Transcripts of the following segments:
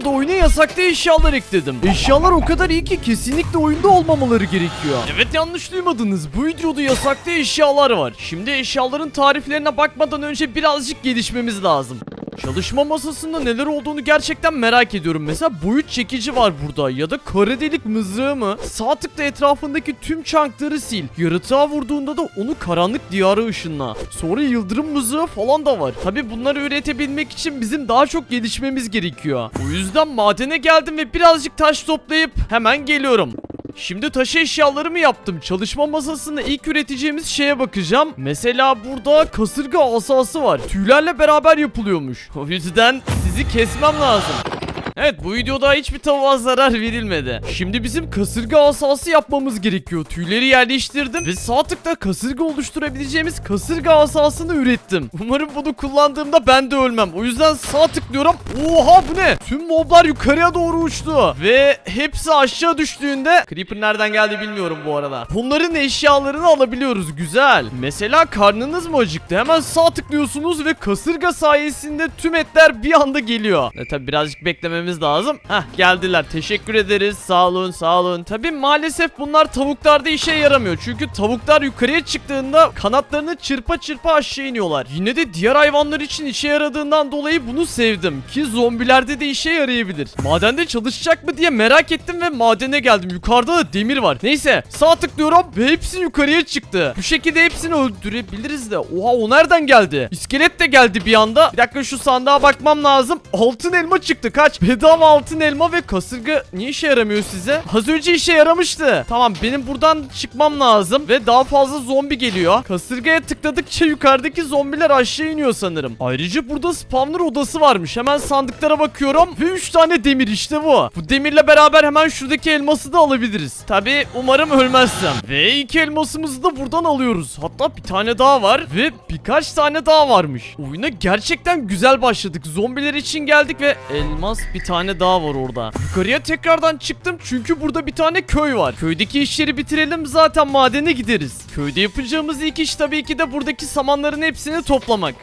videoda oyuna yasaklı eşyalar ekledim. Eşyalar o kadar iyi ki kesinlikle oyunda olmamaları gerekiyor. Evet yanlış duymadınız. Bu videoda yasaklı eşyalar var. Şimdi eşyaların tariflerine bakmadan önce birazcık gelişmemiz lazım. Çalışma masasında neler olduğunu gerçekten merak ediyorum. Mesela boyut çekici var burada ya da kara delik mızrağı mı? Sağ tıkla etrafındaki tüm çankları sil. Yaratığa vurduğunda da onu karanlık diyara ışınla. Sonra yıldırım mızrağı falan da var. Tabi bunları üretebilmek için bizim daha çok gelişmemiz gerekiyor. O yüzden madene geldim ve birazcık taş toplayıp hemen geliyorum. Şimdi taşı eşyalarımı yaptım. Çalışma masasında ilk üreteceğimiz şeye bakacağım. Mesela burada kasırga asası var. Tüylerle beraber yapılıyormuş. O yüzden sizi kesmem lazım. Evet bu videoda hiçbir tavuğa zarar verilmedi. Şimdi bizim kasırga asası yapmamız gerekiyor. Tüyleri yerleştirdim ve sağ tıkla kasırga oluşturabileceğimiz kasırga asasını ürettim. Umarım bunu kullandığımda ben de ölmem. O yüzden sağ tıklıyorum. Oha bu ne? Tüm moblar yukarıya doğru uçtu. Ve hepsi aşağı düştüğünde Creeper nereden geldi bilmiyorum bu arada. Bunların eşyalarını alabiliyoruz. Güzel. Mesela karnınız mı acıktı? Hemen sağ tıklıyorsunuz ve kasırga sayesinde tüm etler bir anda geliyor. E tabi birazcık beklememiz lazım. Heh geldiler. Teşekkür ederiz. Sağ olun sağ olun. Tabi maalesef bunlar tavuklarda işe yaramıyor. Çünkü tavuklar yukarıya çıktığında kanatlarını çırpa çırpa aşağı iniyorlar. Yine de diğer hayvanlar için işe yaradığından dolayı bunu sevdim. Ki zombilerde de işe yarayabilir. Madende çalışacak mı diye merak ettim ve madene geldim. Yukarıda da demir var. Neyse sağ tıklıyorum ve hepsi yukarıya çıktı. Bu şekilde hepsini öldürebiliriz de. Oha o nereden geldi? İskelet de geldi bir anda. Bir dakika şu sandığa bakmam lazım. Altın elma çıktı kaç? Bedava altın elma ve kasırga niye işe yaramıyor size? Az önce işe yaramıştı. Tamam benim buradan çıkmam lazım ve daha fazla zombi geliyor. Kasırgaya tıkladıkça yukarıdaki zombiler aşağı iniyor sanırım. Ayrıca burada spawner odası varmış. Hemen sandıklara bakıyorum ve 3 tane demir işte bu. Bu demirle beraber hemen şuradaki elması da alabiliriz. Tabi umarım ölmezsem. Ve iki elmasımızı da buradan alıyoruz. Hatta bir tane daha var ve birkaç tane daha varmış. Oyuna gerçekten güzel başladık. Zombiler için geldik ve elmas bir tane daha var orada. Yukarıya tekrardan çıktım çünkü burada bir tane köy var. Köydeki işleri bitirelim zaten madene gideriz. Köyde yapacağımız ilk iş tabii ki de buradaki samanların hepsini toplamak.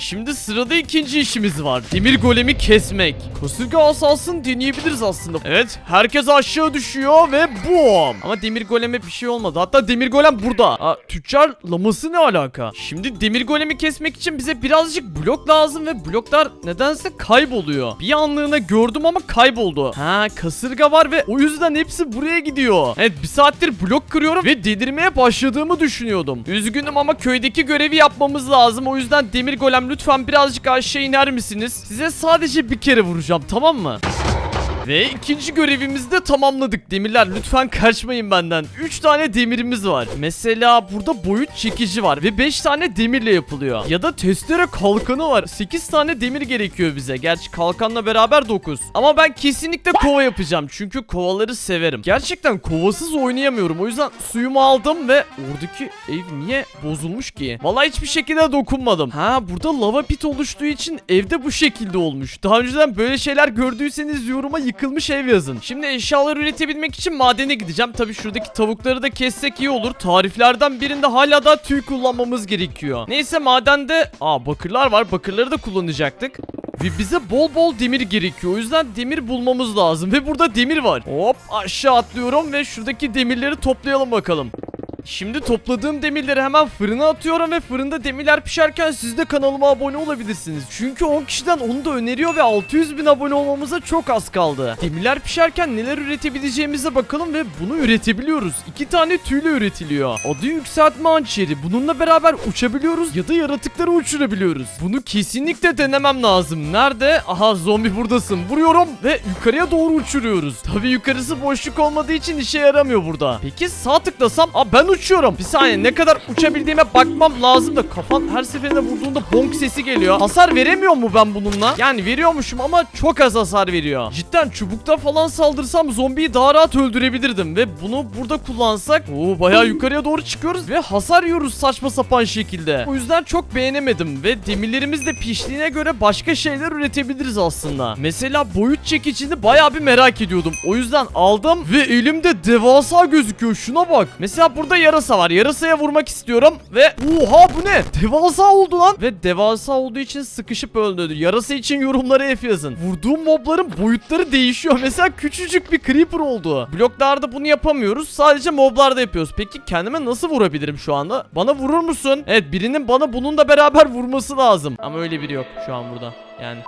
Şimdi sırada ikinci işimiz var. Demir golemi kesmek. Kasırga asasını deneyebiliriz aslında. Evet herkes aşağı düşüyor ve boom. Ama demir goleme bir şey olmadı. Hatta demir golem burada. Aa, tüccar laması ne alaka? Şimdi demir golemi kesmek için bize birazcık blok lazım ve bloklar nedense kayboluyor. Bir anlığına gördüm ama kayboldu. Ha kasırga var ve o yüzden hepsi buraya gidiyor. Evet bir saattir blok kırıyorum ve delirmeye başladığımı düşünüyordum. Üzgünüm ama köydeki görevi yapmamız lazım. O yüzden demir golem lütfen birazcık aşağı iner misiniz? Size sadece bir kere vuracağım tamam mı? Ve ikinci görevimizi de tamamladık. Demirler lütfen kaçmayın benden. 3 tane demirimiz var. Mesela burada boyut çekici var ve 5 tane demirle yapılıyor. Ya da testere kalkanı var. 8 tane demir gerekiyor bize. Gerçi kalkanla beraber 9 Ama ben kesinlikle kova yapacağım. Çünkü kovaları severim. Gerçekten kovasız oynayamıyorum. O yüzden suyumu aldım ve Oradaki ev niye bozulmuş ki? Vallahi hiçbir şekilde dokunmadım. Ha burada lava pit oluştuğu için evde bu şekilde olmuş. Daha önceden böyle şeyler gördüyseniz yoruma yıkılmış ev yazın. Şimdi eşyalar üretebilmek için madene gideceğim. Tabi şuradaki tavukları da kessek iyi olur. Tariflerden birinde hala da tüy kullanmamız gerekiyor. Neyse madende... Aa bakırlar var. Bakırları da kullanacaktık. Ve bize bol bol demir gerekiyor. O yüzden demir bulmamız lazım. Ve burada demir var. Hop aşağı atlıyorum ve şuradaki demirleri toplayalım bakalım. Şimdi topladığım demirleri hemen fırına atıyorum ve fırında demirler pişerken siz de kanalıma abone olabilirsiniz. Çünkü 10 kişiden onu da öneriyor ve 600 bin abone olmamıza çok az kaldı. Demirler pişerken neler üretebileceğimize bakalım ve bunu üretebiliyoruz. İki tane tüyle üretiliyor. Adı yükseltme hançeri. Bununla beraber uçabiliyoruz ya da yaratıkları uçurabiliyoruz. Bunu kesinlikle denemem lazım. Nerede? Aha zombi buradasın. Vuruyorum ve yukarıya doğru uçuruyoruz. Tabi yukarısı boşluk olmadığı için işe yaramıyor burada. Peki sağ tıklasam Aa ben uçuyorum. Bir saniye ne kadar uçabildiğime bakmam lazım da kafan her seferinde vurduğunda bonk sesi geliyor. Hasar veremiyor mu ben bununla? Yani veriyormuşum ama çok az hasar veriyor. Cidden çubukta falan saldırsam zombiyi daha rahat öldürebilirdim ve bunu burada kullansak oo bayağı yukarıya doğru çıkıyoruz ve hasar yiyoruz saçma sapan şekilde. O yüzden çok beğenemedim ve demirlerimiz de piştiğine göre başka şeyler üretebiliriz aslında. Mesela boyut çekicini bayağı bir merak ediyordum. O yüzden aldım ve elimde devasa gözüküyor. Şuna bak. Mesela burada yarasa var. Yarasaya vurmak istiyorum ve oha bu ne? Devasa oldu lan. Ve devasa olduğu için sıkışıp öldü. Yarasa için yorumlara F yazın. Vurduğum mobların boyutları değişiyor. Mesela küçücük bir creeper oldu. Bloklarda bunu yapamıyoruz. Sadece moblarda yapıyoruz. Peki kendime nasıl vurabilirim şu anda? Bana vurur musun? Evet birinin bana bununla beraber vurması lazım. Ama öyle biri yok şu an burada. Yani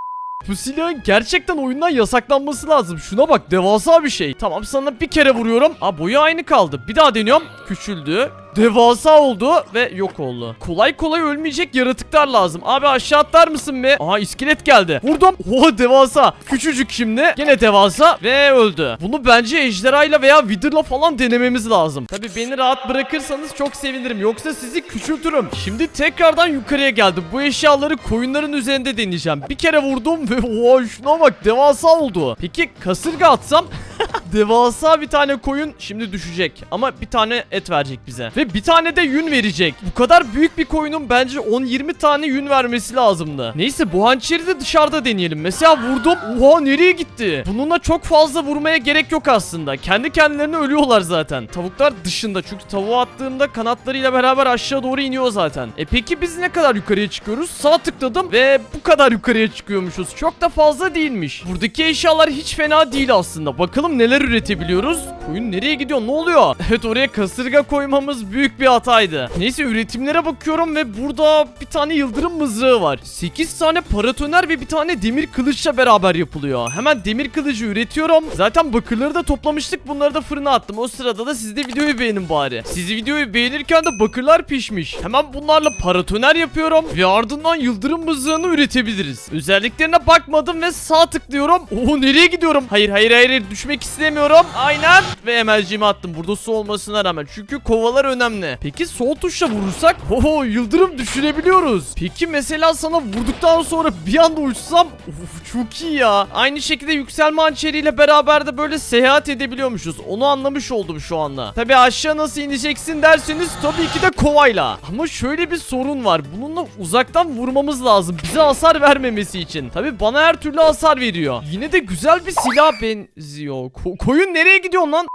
bu silahın gerçekten oyundan yasaklanması lazım. Şuna bak devasa bir şey. Tamam sana bir kere vuruyorum. Aa boyu aynı kaldı. Bir daha deniyorum. Küçüldü. Devasa oldu ve yok oldu. Kolay kolay ölmeyecek yaratıklar lazım. Abi aşağı atlar mısın be? Aha iskelet geldi. Vurdum. Oha devasa. Küçücük şimdi. Gene devasa ve öldü. Bunu bence ejderhayla veya wither'la falan denememiz lazım. Tabi beni rahat bırakırsanız çok sevinirim. Yoksa sizi küçültürüm. Şimdi tekrardan yukarıya geldim. Bu eşyaları koyunların üzerinde deneyeceğim. Bir kere vurdum ve oha şuna bak devasa oldu. Peki kasırga atsam devasa bir tane koyun şimdi düşecek. Ama bir tane et verecek bize. Ve bir tane de yün verecek. Bu kadar büyük bir koyunun bence 10-20 tane yün vermesi lazımdı. Neyse bu hançeri de dışarıda deneyelim. Mesela vurdum. Oha nereye gitti? Bununla çok fazla vurmaya gerek yok aslında. Kendi kendilerine ölüyorlar zaten. Tavuklar dışında. Çünkü tavuğa attığımda kanatlarıyla beraber aşağı doğru iniyor zaten. E peki biz ne kadar yukarıya çıkıyoruz? Sağ tıkladım ve bu kadar yukarıya çıkıyormuşuz. Çok da fazla değilmiş. Buradaki eşyalar hiç fena değil aslında. Bakalım neler üretebiliyoruz. Koyun nereye gidiyor? Ne oluyor? Evet oraya kasırga koymamız büyük bir hataydı. Neyse üretimlere bakıyorum ve burada bir tane yıldırım mızrağı var. 8 tane paratoner ve bir tane demir kılıçla beraber yapılıyor. Hemen demir kılıcı üretiyorum. Zaten bakırları da toplamıştık. Bunları da fırına attım. O sırada da siz de videoyu beğenin bari. Siz videoyu beğenirken de bakırlar pişmiş. Hemen bunlarla paratoner yapıyorum ve ardından yıldırım mızrağını üretebiliriz. Özelliklerine bakmadım ve sağ tıklıyorum. Oo nereye gidiyorum? Hayır hayır hayır hayır. Düşmek istemiyorum. Aynen ve emerciğimi attım. Burada su olmasına rağmen. Çünkü kovalar önemli. Peki sol tuşla vurursak oho yıldırım düşürebiliyoruz. Peki mesela sana vurduktan sonra bir anda uçsam of çok iyi ya. Aynı şekilde yükselme hançeriyle beraber de böyle seyahat edebiliyormuşuz. Onu anlamış oldum şu anda. Tabi aşağı nasıl ineceksin derseniz tabii ki de kovayla. Ama şöyle bir sorun var. Bununla uzaktan vurmamız lazım. Bize hasar vermemesi için. Tabi bana her türlü hasar veriyor. Yine de güzel bir silah benziyor. Ko- koyun nereye gidiyorsun lan?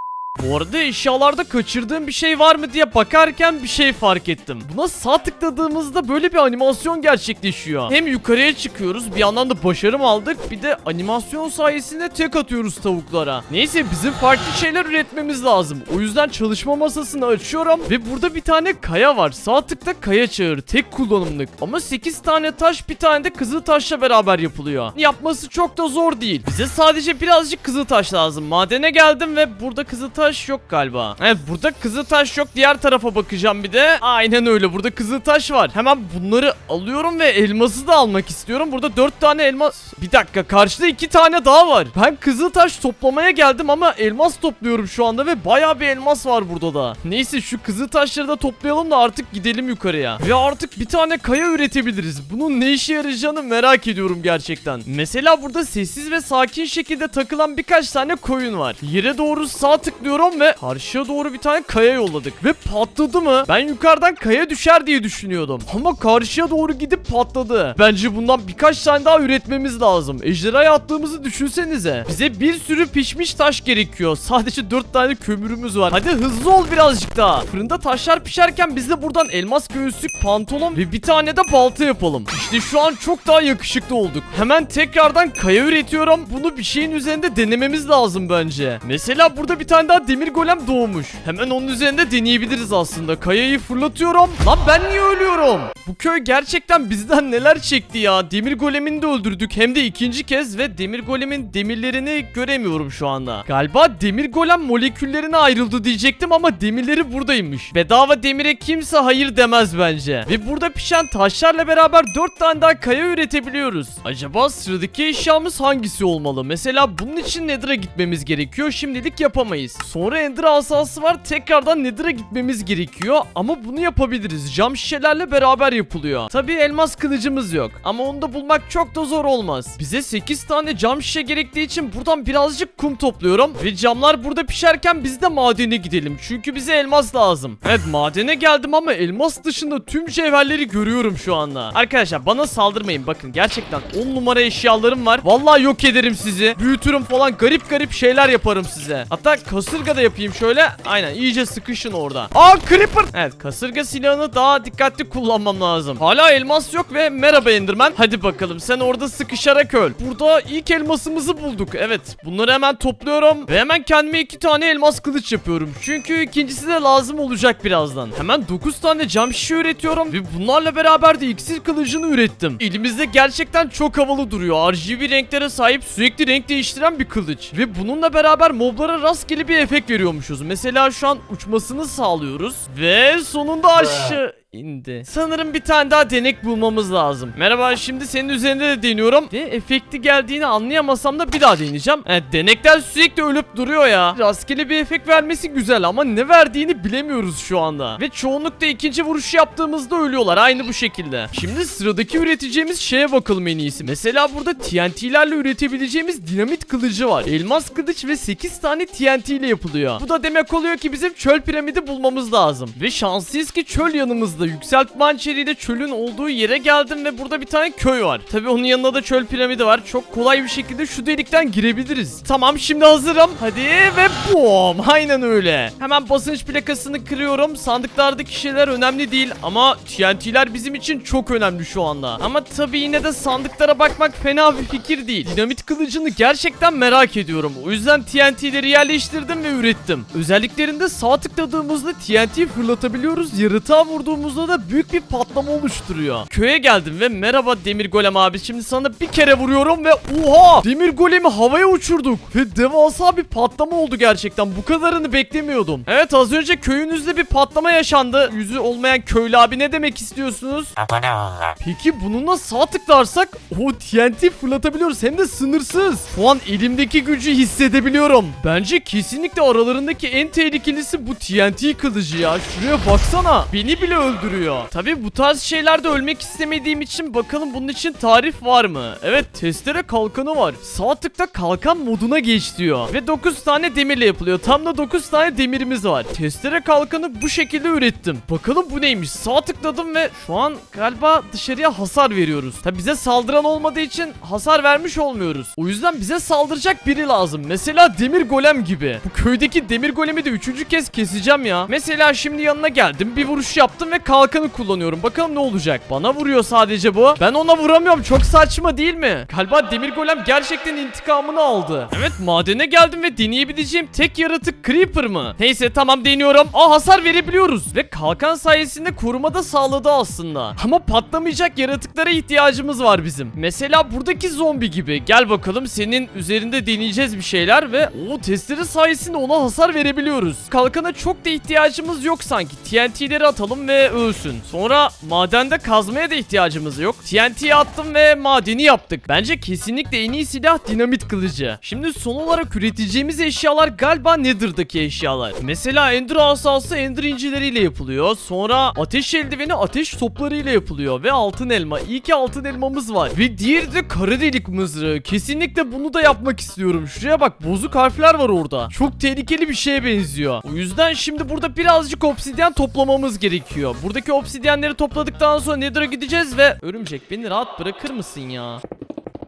Bu arada eşyalarda kaçırdığım bir şey var mı diye bakarken bir şey fark ettim. Buna sağ tıkladığımızda böyle bir animasyon gerçekleşiyor. Hem yukarıya çıkıyoruz bir yandan da başarım aldık bir de animasyon sayesinde tek atıyoruz tavuklara. Neyse bizim farklı şeyler üretmemiz lazım. O yüzden çalışma masasını açıyorum ve burada bir tane kaya var. Sağ tıkta kaya çağır tek kullanımlık. Ama 8 tane taş bir tane de kızıl taşla beraber yapılıyor. Yapması çok da zor değil. Bize sadece birazcık kızıl taş lazım. Madene geldim ve burada kızıl taş yok galiba. Evet burada kızıl taş yok. Diğer tarafa bakacağım bir de. Aynen öyle. Burada kızıl taş var. Hemen bunları alıyorum ve elması da almak istiyorum. Burada 4 tane elmas. Bir dakika karşıda 2 tane daha var. Ben kızıl taş toplamaya geldim ama elmas topluyorum şu anda ve bayağı bir elmas var burada da. Neyse şu kızıl taşları da toplayalım da artık gidelim yukarıya. Ve artık bir tane kaya üretebiliriz. Bunun ne işe yarayacağını merak ediyorum gerçekten. Mesela burada sessiz ve sakin şekilde takılan birkaç tane koyun var. Yere doğru sağ tıklıyorum ve karşıya doğru bir tane kaya yolladık. Ve patladı mı? Ben yukarıdan kaya düşer diye düşünüyordum. Ama karşıya doğru gidip patladı. Bence bundan birkaç tane daha üretmemiz lazım. Ejderhaya attığımızı düşünsenize. Bize bir sürü pişmiş taş gerekiyor. Sadece 4 tane kömürümüz var. Hadi hızlı ol birazcık daha. Fırında taşlar pişerken biz de buradan elmas göğüslük, pantolon ve bir tane de balta yapalım. İşte şu an çok daha yakışıklı olduk. Hemen tekrardan kaya üretiyorum. Bunu bir şeyin üzerinde denememiz lazım bence. Mesela burada bir tane daha demir golem doğmuş. Hemen onun üzerinde deneyebiliriz aslında. Kayayı fırlatıyorum. Lan ben niye ölüyorum? Bu köy gerçekten bizden neler çekti ya. Demir golemini de öldürdük. Hem de ikinci kez ve demir golemin demirlerini göremiyorum şu anda. Galiba demir golem moleküllerine ayrıldı diyecektim ama demirleri buradaymış. Bedava demire kimse hayır demez bence. Ve burada pişen taşlarla beraber 4 tane daha kaya üretebiliyoruz. Acaba sıradaki eşyamız hangisi olmalı? Mesela bunun için Nether'a gitmemiz gerekiyor. Şimdilik yapamayız. Sonra Ender asası var. Tekrardan Nether'a gitmemiz gerekiyor. Ama bunu yapabiliriz. Cam şişelerle beraber yapılıyor. Tabi elmas kılıcımız yok. Ama onu da bulmak çok da zor olmaz. Bize 8 tane cam şişe gerektiği için buradan birazcık kum topluyorum. Ve camlar burada pişerken biz de madene gidelim. Çünkü bize elmas lazım. Evet madene geldim ama elmas dışında tüm cevherleri görüyorum şu anda. Arkadaşlar bana saldırmayın. Bakın gerçekten 10 numara eşyalarım var. Vallahi yok ederim sizi. Büyütürüm falan garip garip şeyler yaparım size. Hatta kasır kasırga da yapayım şöyle. Aynen iyice sıkışın orada. Aa creeper. Evet kasırga silahını daha dikkatli kullanmam lazım. Hala elmas yok ve merhaba Enderman. Hadi bakalım sen orada sıkışarak öl. Burada ilk elmasımızı bulduk. Evet bunları hemen topluyorum. Ve hemen kendime iki tane elmas kılıç yapıyorum. Çünkü ikincisi de lazım olacak birazdan. Hemen 9 tane cam şişe üretiyorum. Ve bunlarla beraber de iksir kılıcını ürettim. Elimizde gerçekten çok havalı duruyor. RGB renklere sahip sürekli renk değiştiren bir kılıç. Ve bununla beraber moblara rastgele bir efekt veriyormuşuz. Mesela şu an uçmasını sağlıyoruz. Ve sonunda aşağı indi. Sanırım bir tane daha denek bulmamız lazım. Merhaba şimdi senin üzerinde de deniyorum. Ve efekti geldiğini anlayamasam da bir daha deneyeceğim. Evet denekler sürekli ölüp duruyor ya. Rastgele bir efekt vermesi güzel ama ne verdiğini bilemiyoruz şu anda. Ve çoğunlukla ikinci vuruş yaptığımızda ölüyorlar aynı bu şekilde. Şimdi sıradaki üreteceğimiz şeye bakalım en iyisi. Mesela burada TNT'lerle üretebileceğimiz dinamit kılıcı var. Elmas kılıç ve 8 tane TNT ile yapılıyor. Bu da demek oluyor ki bizim çöl piramidi bulmamız lazım. Ve şanslıyız ki çöl yanımızda. Yükseltme hançeriyle çölün olduğu yere geldim ve burada bir tane köy var. Tabi onun yanında da çöl piramidi var. Çok kolay bir şekilde şu delikten girebiliriz. Tamam şimdi hazırım. Hadi ve boom. Aynen öyle. Hemen basınç plakasını kırıyorum. Sandıklardaki şeyler önemli değil ama TNT'ler bizim için çok önemli şu anda. Ama tabi yine de sandıklara bakmak fena bir fikir değil. Dinamit kılıcını gerçekten merak ediyorum. O yüzden TNT'leri yerleştirdim ve ürettim. Özelliklerinde sağ tıkladığımızda TNT fırlatabiliyoruz. Yaratığa vurduğumuzda da büyük bir patlama oluşturuyor. Köye geldim ve merhaba demir golem abi. Şimdi sana bir kere vuruyorum ve oha! Demir golemi havaya uçurduk. Ve devasa bir patlama oldu gerçekten. Bu kadarını beklemiyordum. Evet az önce köyünüzde bir patlama yaşandı. Yüzü olmayan köylü abi ne demek istiyorsunuz? Abone olun. Peki bununla sağ tıklarsak o TNT fırlatabiliyoruz hem de sınırsız. Şu an elimdeki gücü hissedebiliyorum. Bence kesinlikle aralarındaki en tehlikelisi bu TNT kılıcı ya. Şuraya baksana. Beni bile öldürüyor. Tabi bu tarz şeylerde ölmek istemediğim için bakalım bunun için tarif var mı? Evet testere kalkanı var. Sağ tıkta kalkan moduna geç diyor. Ve 9 tane demirle yapılıyor. Tam da 9 tane demirimiz var. Testere kalkanı bu şekilde ürettim. Bakalım bu neymiş? Sağ tıkladım ve şu an galiba dışarıya hasar veriyoruz. Tabi bize saldıran olmadığı için hasar vermiş olmuyoruz. O yüzden bize saldıracak biri lazım. Mesela demir golem gibi. Bu köydeki demir golemi de üçüncü kez keseceğim ya. Mesela şimdi yanına geldim. Bir vuruş yaptım ve kalkanı kullanıyorum. Bakalım ne olacak. Bana vuruyor sadece bu. Ben ona vuramıyorum. Çok saçma değil mi? Galiba demir golem gerçekten intikamını aldı. Evet madene geldim ve deneyebileceğim tek yaratık creeper mı? Neyse tamam deniyorum. Aa hasar verebiliyoruz. Ve kalkan sayesinde koruma da sağladı aslında. Ama patlamayacak yaratıklara ihtiyacımız var bizim. Mesela buradaki zombi gibi. Gel bakalım senin üzerinde deneyeceğiz bir şeyler ve o testere sayesinde ona hasar verebiliyoruz. Kalkana çok da ihtiyacımız yok sanki. TNT'leri atalım ve ölsün. Sonra madende kazmaya da ihtiyacımız yok. TNT'yi attım ve madeni yaptık. Bence kesinlikle en iyi silah dinamit kılıcı. Şimdi son olarak üreteceğimiz eşyalar galiba Nether'daki eşyalar. Mesela Ender asası Ender incileriyle yapılıyor. Sonra ateş eldiveni ateş toplarıyla yapılıyor ve altın elma. İyi ki altın elmamız var. Ve diğeri de kara delik mızrağı. Kesinlikle bunu da yapmak istiyorum. Şuraya bak bozuk harfler var orada. Çok tehlikeli bir şeye benziyor. O yüzden şimdi burada birazcık obsidyen toplamamız gerekiyor. Buradaki obsidyenleri topladıktan sonra Nether'a gideceğiz ve örümcek beni rahat bırakır mısın ya?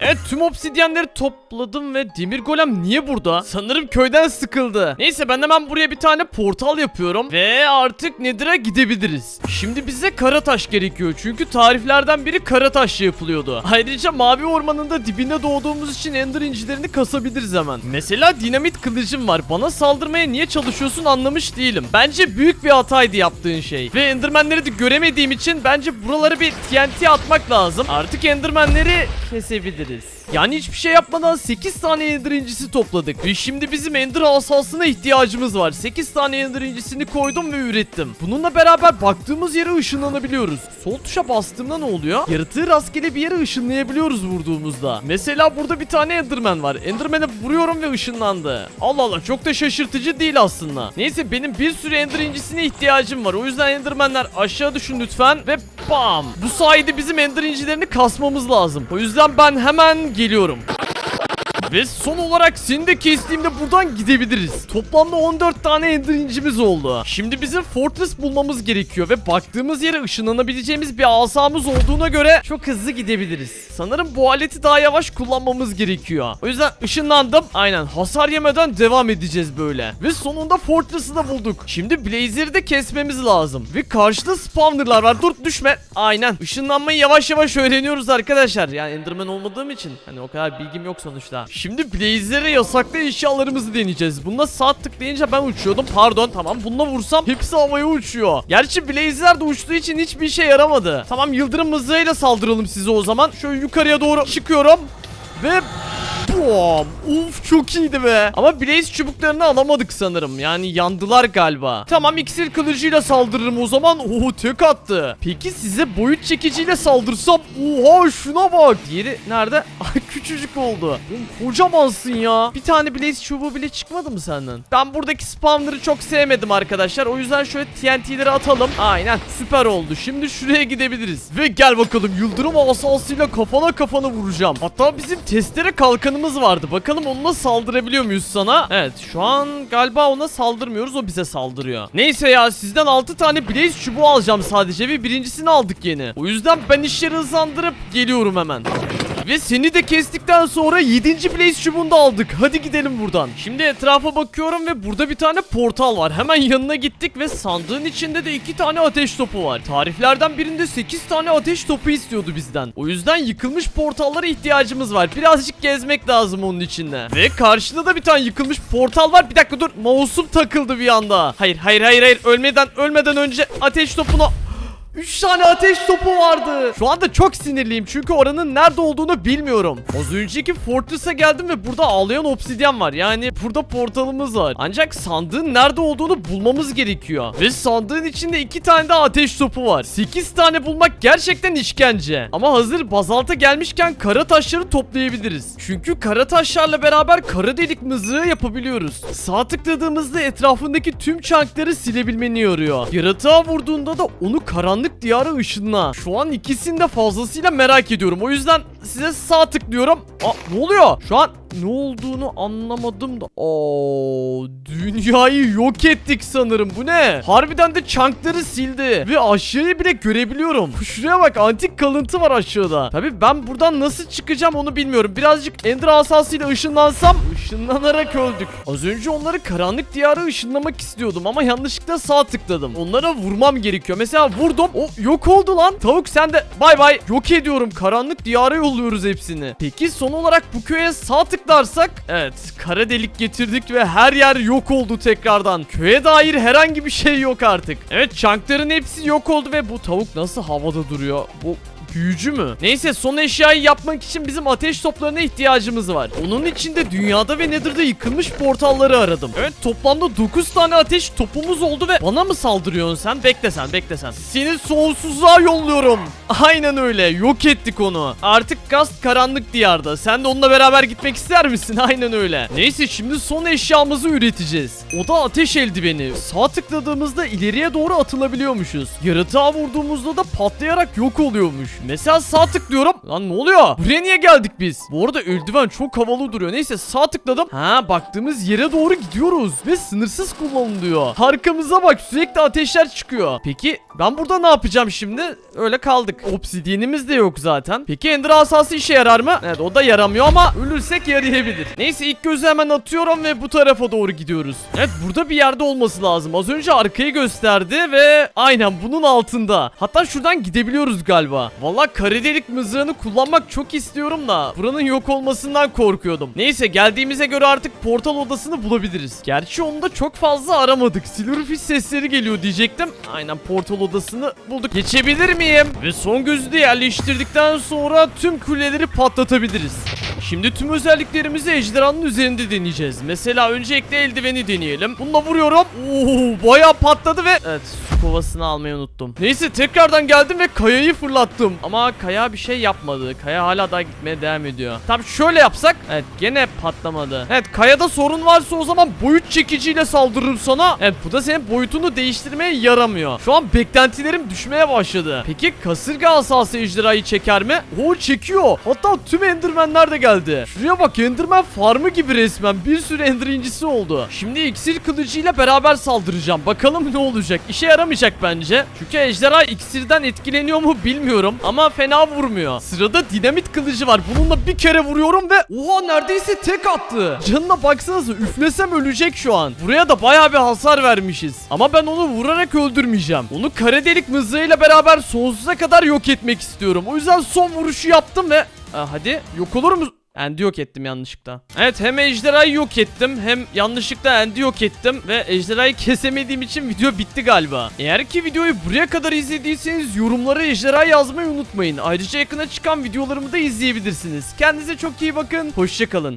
Evet tüm obsidyenleri topladım ve demir golem niye burada? Sanırım köyden sıkıldı. Neyse ben hemen buraya bir tane portal yapıyorum ve artık Nether'a gidebiliriz. Şimdi bize kara taş gerekiyor çünkü tariflerden biri kara taşla yapılıyordu. Ayrıca mavi ormanın da dibinde doğduğumuz için ender incilerini kasabiliriz hemen. Mesela dinamit kılıcım var. Bana saldırmaya niye çalışıyorsun anlamış değilim. Bence büyük bir hataydı yaptığın şey. Ve endermenleri de göremediğim için bence buralara bir TNT atmak lazım. Artık endermenleri kesebiliriz. it is. Yani hiçbir şey yapmadan 8 tane ender incisi topladık. Ve şimdi bizim ender asasına ihtiyacımız var. 8 tane ender incisini koydum ve ürettim. Bununla beraber baktığımız yere ışınlanabiliyoruz. Sol tuşa bastığımda ne oluyor? Yaratığı rastgele bir yere ışınlayabiliyoruz vurduğumuzda. Mesela burada bir tane enderman var. Enderman'e vuruyorum ve ışınlandı. Allah Allah çok da şaşırtıcı değil aslında. Neyse benim bir sürü ender incisine ihtiyacım var. O yüzden endermanler aşağı düşün lütfen ve bam. Bu sayede bizim ender incilerini kasmamız lazım. O yüzden ben hemen geliyorum. Ve son olarak seni de kestiğimde buradan gidebiliriz. Toplamda 14 tane ender incimiz oldu. Şimdi bizim fortress bulmamız gerekiyor ve baktığımız yere ışınlanabileceğimiz bir asamız olduğuna göre çok hızlı gidebiliriz. Sanırım bu aleti daha yavaş kullanmamız gerekiyor. O yüzden ışınlandım. Aynen hasar yemeden devam edeceğiz böyle. Ve sonunda fortress'ı da bulduk. Şimdi Blazer'ı da kesmemiz lazım. Ve karşıda spawnerlar var. Dur düşme. Aynen. Işınlanmayı yavaş yavaş öğreniyoruz arkadaşlar. Yani Enderman olmadığım için hani o kadar bilgim yok sonuçta. Şimdi Blazer'e yasaklı eşyalarımızı deneyeceğiz. Bunda sağ tıklayınca ben uçuyordum. Pardon tamam bununla vursam hepsi havaya uçuyor. Gerçi Blazer de uçtuğu için hiçbir işe yaramadı. Tamam yıldırım mızrağıyla saldıralım size o zaman. Şöyle yukarıya doğru çıkıyorum. Ve Bom! Uf çok iyiydi be. Ama Blaze çubuklarını alamadık sanırım. Yani yandılar galiba. Tamam iksir kılıcıyla saldırırım o zaman. Oo tek attı. Peki size boyut çekiciyle saldırsam? Oha şuna bak. Diğeri nerede? Küçücük oldu. Oğlum kocamansın ya. Bir tane Blaze çubuğu bile çıkmadı mı senden? Ben buradaki spawner'ı çok sevmedim arkadaşlar. O yüzden şöyle TNT'leri atalım. Aynen süper oldu. Şimdi şuraya gidebiliriz. Ve gel bakalım yıldırım asasıyla kafana kafana vuracağım. Hatta bizim testere kalkanımız vardı. Bakalım onunla saldırabiliyor muyuz sana? Evet şu an galiba ona saldırmıyoruz. O bize saldırıyor. Neyse ya sizden 6 tane Blaze çubuğu alacağım sadece ve birincisini aldık yeni. O yüzden ben işleri hızlandırıp geliyorum hemen. Ve seni de kestikten sonra 7. Blaze çubuğunu da aldık. Hadi gidelim buradan. Şimdi etrafa bakıyorum ve burada bir tane portal var. Hemen yanına gittik ve sandığın içinde de 2 tane ateş topu var. Tariflerden birinde 8 tane ateş topu istiyordu bizden. O yüzden yıkılmış portallara ihtiyacımız var. Birazcık gezmek lazım onun içinde. Ve karşıda da bir tane yıkılmış portal var. Bir dakika dur. Mouse'um takıldı bir anda. Hayır hayır hayır hayır. Ölmeden ölmeden önce ateş topunu 3 tane ateş topu vardı. Şu anda çok sinirliyim çünkü oranın nerede olduğunu bilmiyorum. Az önceki Fortress'a geldim ve burada ağlayan obsidyen var. Yani burada portalımız var. Ancak sandığın nerede olduğunu bulmamız gerekiyor. Ve sandığın içinde 2 tane de ateş topu var. 8 tane bulmak gerçekten işkence. Ama hazır bazalta gelmişken kara taşları toplayabiliriz. Çünkü kara taşlarla beraber kara delik mızrağı yapabiliyoruz. Sağ tıkladığımızda etrafındaki tüm çankları silebilmeni yoruyor. Yaratığa vurduğunda da onu karanlık diyara ışınla. Şu an ikisini de fazlasıyla merak ediyorum. O yüzden size sağ tıklıyorum. Aa ne oluyor? Şu an ne olduğunu anlamadım da. Oo, dünyayı yok ettik sanırım. Bu ne? Harbiden de çankları sildi. Ve aşağıyı bile görebiliyorum. Şuraya bak antik kalıntı var aşağıda. Tabi ben buradan nasıl çıkacağım onu bilmiyorum. Birazcık Ender asasıyla ışınlansam ışınlanarak öldük. Az önce onları karanlık diyara ışınlamak istiyordum ama yanlışlıkla sağ tıkladım. Onlara vurmam gerekiyor. Mesela vurdum. O yok oldu lan. Tavuk sen de bay bay. Yok ediyorum. Karanlık diyara yolluyoruz hepsini. Peki son olarak bu köye sağ tıklarsak evet kara delik getirdik ve her yer yok oldu tekrardan. Köye dair herhangi bir şey yok artık. Evet çankların hepsi yok oldu ve bu tavuk nasıl havada duruyor? Bu Büyücü mü? Neyse son eşyayı yapmak için bizim ateş toplarına ihtiyacımız var. Onun için de dünyada ve Nether'da yıkılmış portalları aradım. Evet toplamda 9 tane ateş topumuz oldu ve bana mı saldırıyorsun sen? Bekle sen bekle sen. Seni sonsuzluğa yolluyorum. Aynen öyle yok ettik onu. Artık Gast karanlık diyarda. Sen de onunla beraber gitmek ister misin? Aynen öyle. Neyse şimdi son eşyamızı üreteceğiz. O da ateş eldiveni. Sağ tıkladığımızda ileriye doğru atılabiliyormuşuz. Yaratığa vurduğumuzda da patlayarak yok oluyormuş. Mesela sağ tıklıyorum. Lan ne oluyor? Buraya niye geldik biz? Bu arada eldiven çok havalı duruyor. Neyse sağ tıkladım. Ha baktığımız yere doğru gidiyoruz. Ve sınırsız kullanılıyor. Arkamıza bak sürekli ateşler çıkıyor. Peki ben burada ne yapacağım şimdi? Öyle kaldık. Obsidiyenimiz de yok zaten. Peki Ender asası işe yarar mı? Evet o da yaramıyor ama ölürsek yarayabilir. Neyse ilk gözü hemen atıyorum ve bu tarafa doğru gidiyoruz. Evet burada bir yerde olması lazım. Az önce arkayı gösterdi ve aynen bunun altında. Hatta şuradan gidebiliyoruz galiba. Valla kara delik mızrağını kullanmak çok istiyorum da buranın yok olmasından korkuyordum. Neyse geldiğimize göre artık portal odasını bulabiliriz. Gerçi onu da çok fazla aramadık. Silverfish sesleri geliyor diyecektim. Aynen portal odasını bulduk. Geçebilir miyim? Ve son gözü de yerleştirdikten sonra tüm kuleleri patlatabiliriz. Şimdi tüm özelliklerimizi ejderhanın üzerinde deneyeceğiz. Mesela öncelikle eldiveni deneyelim. Bununla vuruyorum. Oo bayağı patladı ve... Evet kovasını almayı unuttum. Neyse tekrardan geldim ve kayayı fırlattım. ama Kaya bir şey yapmadı. Kaya hala daha gitmeye devam ediyor. Tabi şöyle yapsak. Evet gene patlamadı. Evet Kaya'da sorun varsa o zaman boyut çekiciyle saldırırım sana. Evet bu da senin boyutunu değiştirmeye yaramıyor. Şu an beklentilerim düşmeye başladı. Peki kasırga asası ejderhayı çeker mi? O çekiyor. Hatta tüm endermenler de geldi. Şuraya bak enderman farmı gibi resmen. Bir sürü ender incisi oldu. Şimdi iksir kılıcıyla beraber saldıracağım. Bakalım ne olacak. İşe yaramayacak bence. Çünkü ejderha iksirden etkileniyor mu bilmiyorum. Ama fena vurmuyor. Sırada dinamit kılıcı var. Bununla bir kere vuruyorum ve oha neredeyse tek attı. Canına baksanıza üflesem ölecek şu an. Buraya da baya bir hasar vermişiz. Ama ben onu vurarak öldürmeyeceğim. Onu kara delik mızrağıyla beraber sonsuza kadar yok etmek istiyorum. O yüzden son vuruşu yaptım ve Aa, hadi yok olur mu? Endi yok ettim yanlışlıkla. Evet hem ejderhayı yok ettim hem yanlışlıkla Endi yok ettim ve ejderhayı kesemediğim için video bitti galiba. Eğer ki videoyu buraya kadar izlediyseniz yorumlara ejderha yazmayı unutmayın. Ayrıca yakına çıkan videolarımı da izleyebilirsiniz. Kendinize çok iyi bakın. Hoşçakalın.